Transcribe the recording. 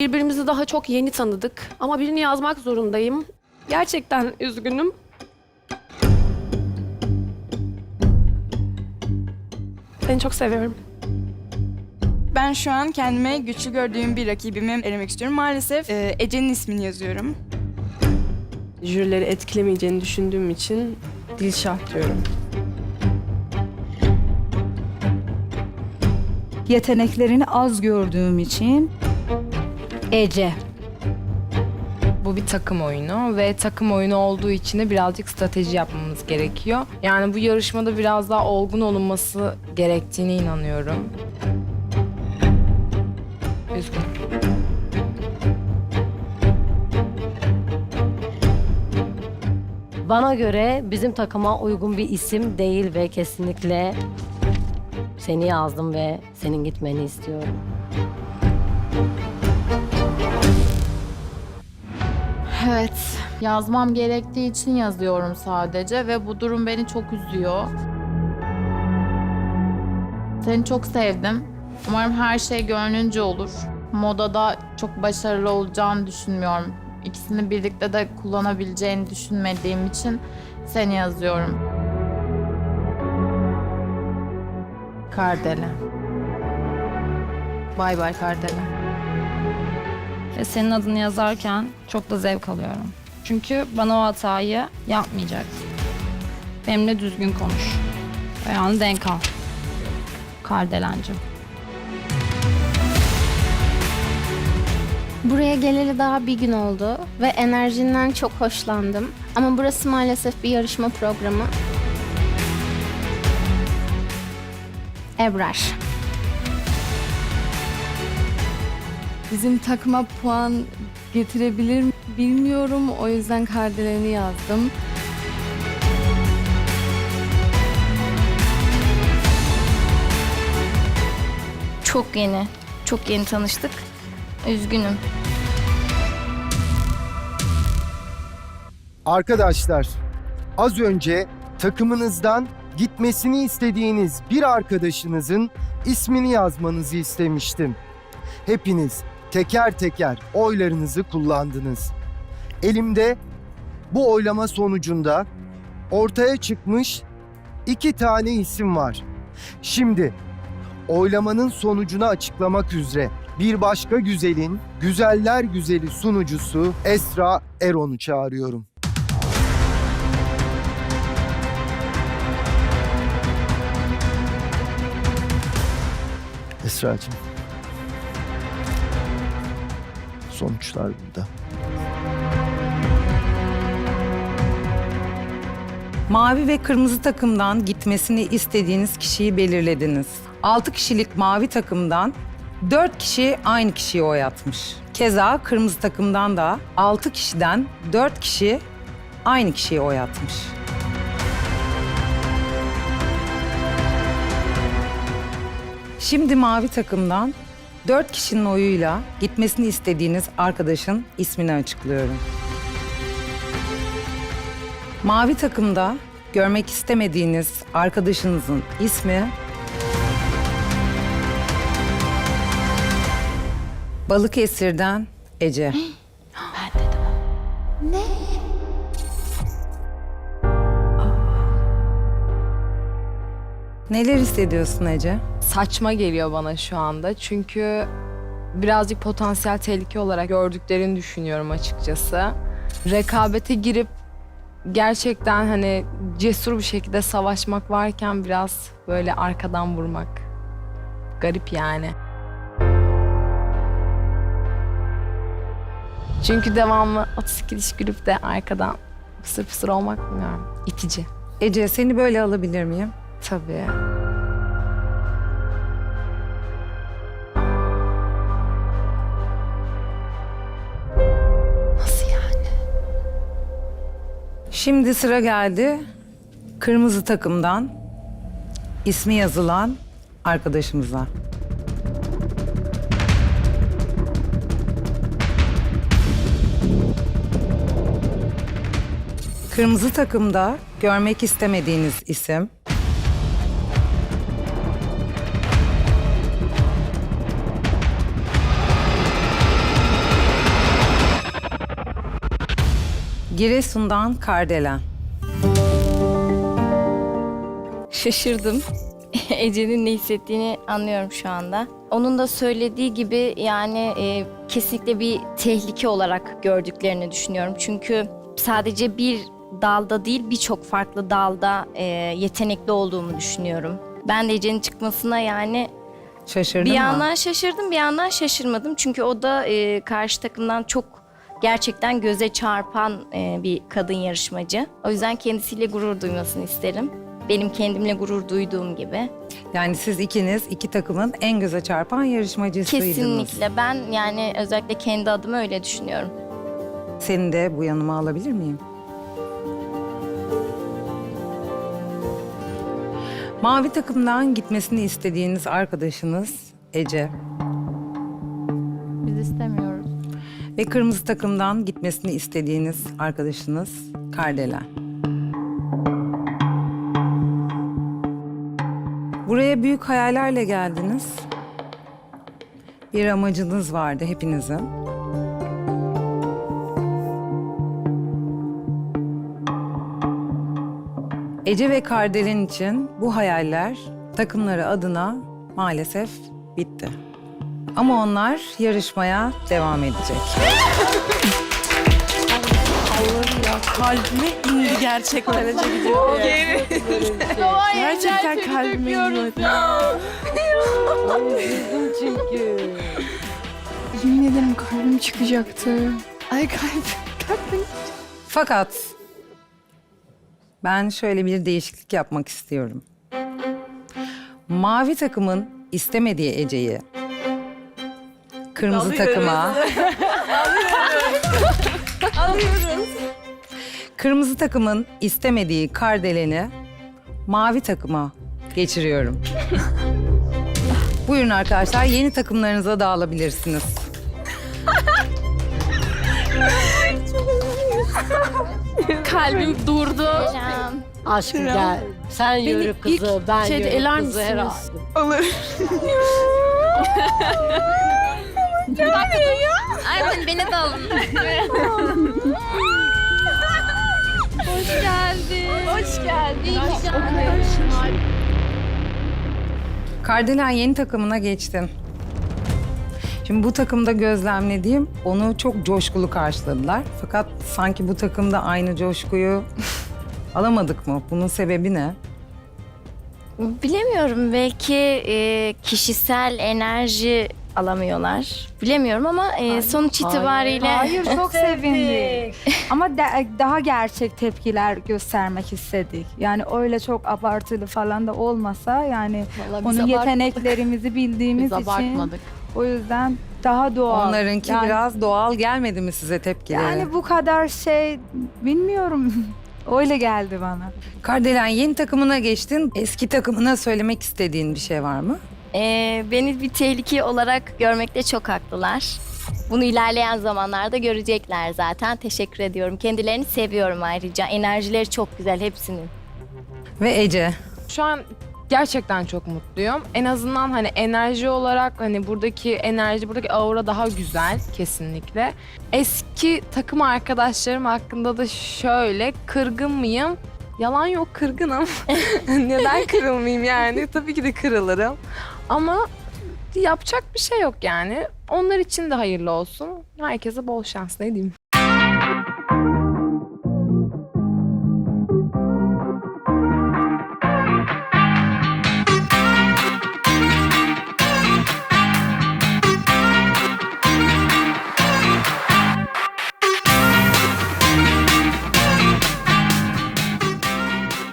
Birbirimizi daha çok yeni tanıdık ama birini yazmak zorundayım. Gerçekten üzgünüm. Seni çok seviyorum. Ben şu an kendime güçlü gördüğüm bir rakibimi elemek istiyorum. Maalesef e, Ece'nin ismini yazıyorum. Jürileri etkilemeyeceğini düşündüğüm için Dilşah diyorum. Yeteneklerini az gördüğüm için Ece. Bu bir takım oyunu ve takım oyunu olduğu için de birazcık strateji yapmamız gerekiyor. Yani bu yarışmada biraz daha olgun olunması gerektiğine inanıyorum. Üzgünüm. Bana göre bizim takıma uygun bir isim değil ve kesinlikle seni yazdım ve senin gitmeni istiyorum. Evet, yazmam gerektiği için yazıyorum sadece ve bu durum beni çok üzüyor. Seni çok sevdim. Umarım her şey gönlünce olur. Modada çok başarılı olacağını düşünmüyorum. İkisini birlikte de kullanabileceğini düşünmediğim için seni yazıyorum. Kardele. Bay bay Kardele. Ve senin adını yazarken çok da zevk alıyorum. Çünkü bana o hatayı yapmayacaksın. Benimle düzgün konuş. Ayağını denk al. Kardelencim. Buraya geleli daha bir gün oldu ve enerjinden çok hoşlandım. Ama burası maalesef bir yarışma programı. Ebrar. Bizim takıma puan getirebilir mi bilmiyorum. O yüzden kardelen'i yazdım. Çok yeni. Çok yeni tanıştık. Üzgünüm. Arkadaşlar, az önce takımınızdan gitmesini istediğiniz bir arkadaşınızın ismini yazmanızı istemiştim. Hepiniz teker teker oylarınızı kullandınız. Elimde bu oylama sonucunda ortaya çıkmış iki tane isim var. Şimdi oylamanın sonucunu açıklamak üzere bir başka güzelin güzeller güzeli sunucusu Esra Eron'u çağırıyorum. Esra'cığım. Sonuçlar burada. Mavi ve kırmızı takımdan gitmesini istediğiniz kişiyi belirlediniz. 6 kişilik mavi takımdan 4 kişi aynı kişiyi oy atmış. Keza kırmızı takımdan da 6 kişiden 4 kişi aynı kişiye oy atmış. Şimdi mavi takımdan 4 kişinin oyuyla gitmesini istediğiniz arkadaşın ismini açıklıyorum. Mavi takımda görmek istemediğiniz arkadaşınızın ismi Balıkesir'den Ece. Neler hissediyorsun Ece? Saçma geliyor bana şu anda çünkü birazcık potansiyel tehlike olarak gördüklerini düşünüyorum açıkçası. Rekabete girip gerçekten hani cesur bir şekilde savaşmak varken biraz böyle arkadan vurmak garip yani. Çünkü devamlı 32 diş gülüp de arkadan pısır pısır olmak bilmiyorum. itici. Ece seni böyle alabilir miyim? Tabii. Şimdi sıra geldi kırmızı takımdan ismi yazılan arkadaşımıza. Kırmızı takımda görmek istemediğiniz isim Giresun'dan Kardelen. Şaşırdım. Ece'nin ne hissettiğini anlıyorum şu anda. Onun da söylediği gibi yani e, kesinlikle bir tehlike olarak gördüklerini düşünüyorum. Çünkü sadece bir dalda değil birçok farklı dalda e, yetenekli olduğumu düşünüyorum. Ben de Ece'nin çıkmasına yani Şaşırdın bir mı? yandan şaşırdım bir yandan şaşırmadım. Çünkü o da e, karşı takımdan çok gerçekten göze çarpan e, bir kadın yarışmacı. O yüzden kendisiyle gurur duymasını isterim. Benim kendimle gurur duyduğum gibi. Yani siz ikiniz iki takımın en göze çarpan yarışmacısıydınız. Kesinlikle. Ben yani özellikle kendi adıma öyle düşünüyorum. Seni de bu yanıma alabilir miyim? Mavi takımdan gitmesini istediğiniz arkadaşınız Ece Biz istemiyoruz. Ve kırmızı takımdan gitmesini istediğiniz arkadaşınız Kardelen. Buraya büyük hayallerle geldiniz. Bir amacınız vardı hepinizin. Ece ve Kardelen için bu hayaller takımları adına maalesef bitti. Ama onlar yarışmaya devam edecek. Kalbime indi gerçekten Ece gidiyor. Gerçekten kalbime indi. çünkü. Yemin ederim kalbim çıkacaktı. Ay kalbim. Kalbim. Fakat ben şöyle bir değişiklik yapmak istiyorum. Mavi takımın istemediği Ece'yi kırmızı takıma Kırmızı takımın istemediği Kardelen'i mavi takıma geçiriyorum. Buyurun arkadaşlar yeni takımlarınıza dağılabilirsiniz. Kalbim durdu. Aşkım gel. Sen yürü kızı, ben şeyde yürü eler kızı misiniz? herhalde. Olur. Ay beni de alın. Kardelen yeni takımına geçtin. Şimdi bu takımda gözlemlediğim onu çok coşkulu karşıladılar. Fakat sanki bu takımda aynı coşkuyu alamadık mı? Bunun sebebi ne? Bilemiyorum belki e, kişisel enerji alamıyorlar. Bilemiyorum ama e, sonuç itibariyle Hayır çok sevindik. Ama de- daha gerçek tepkiler göstermek istedik. Yani öyle çok abartılı falan da olmasa yani Vallahi biz onun yeteneklerimizi bildiğimiz Biz için abartmadık. o yüzden daha doğal. Onlarınki yani, biraz doğal gelmedi mi size tepkileri? yani bu kadar şey bilmiyorum. öyle geldi bana. Kardelen yeni takımına geçtin. Eski takımına söylemek istediğin bir şey var mı? E, beni bir tehlike olarak görmekte çok haklılar. Bunu ilerleyen zamanlarda görecekler zaten. Teşekkür ediyorum. Kendilerini seviyorum ayrıca. Enerjileri çok güzel hepsinin. Ve Ece. Şu an gerçekten çok mutluyum. En azından hani enerji olarak hani buradaki enerji, buradaki aura daha güzel kesinlikle. Eski takım arkadaşlarım hakkında da şöyle kırgın mıyım? Yalan yok kırgınım. Neden kırılmayayım yani? Tabii ki de kırılırım. Ama yapacak bir şey yok yani. Onlar için de hayırlı olsun. Herkese bol şans ne diyeyim.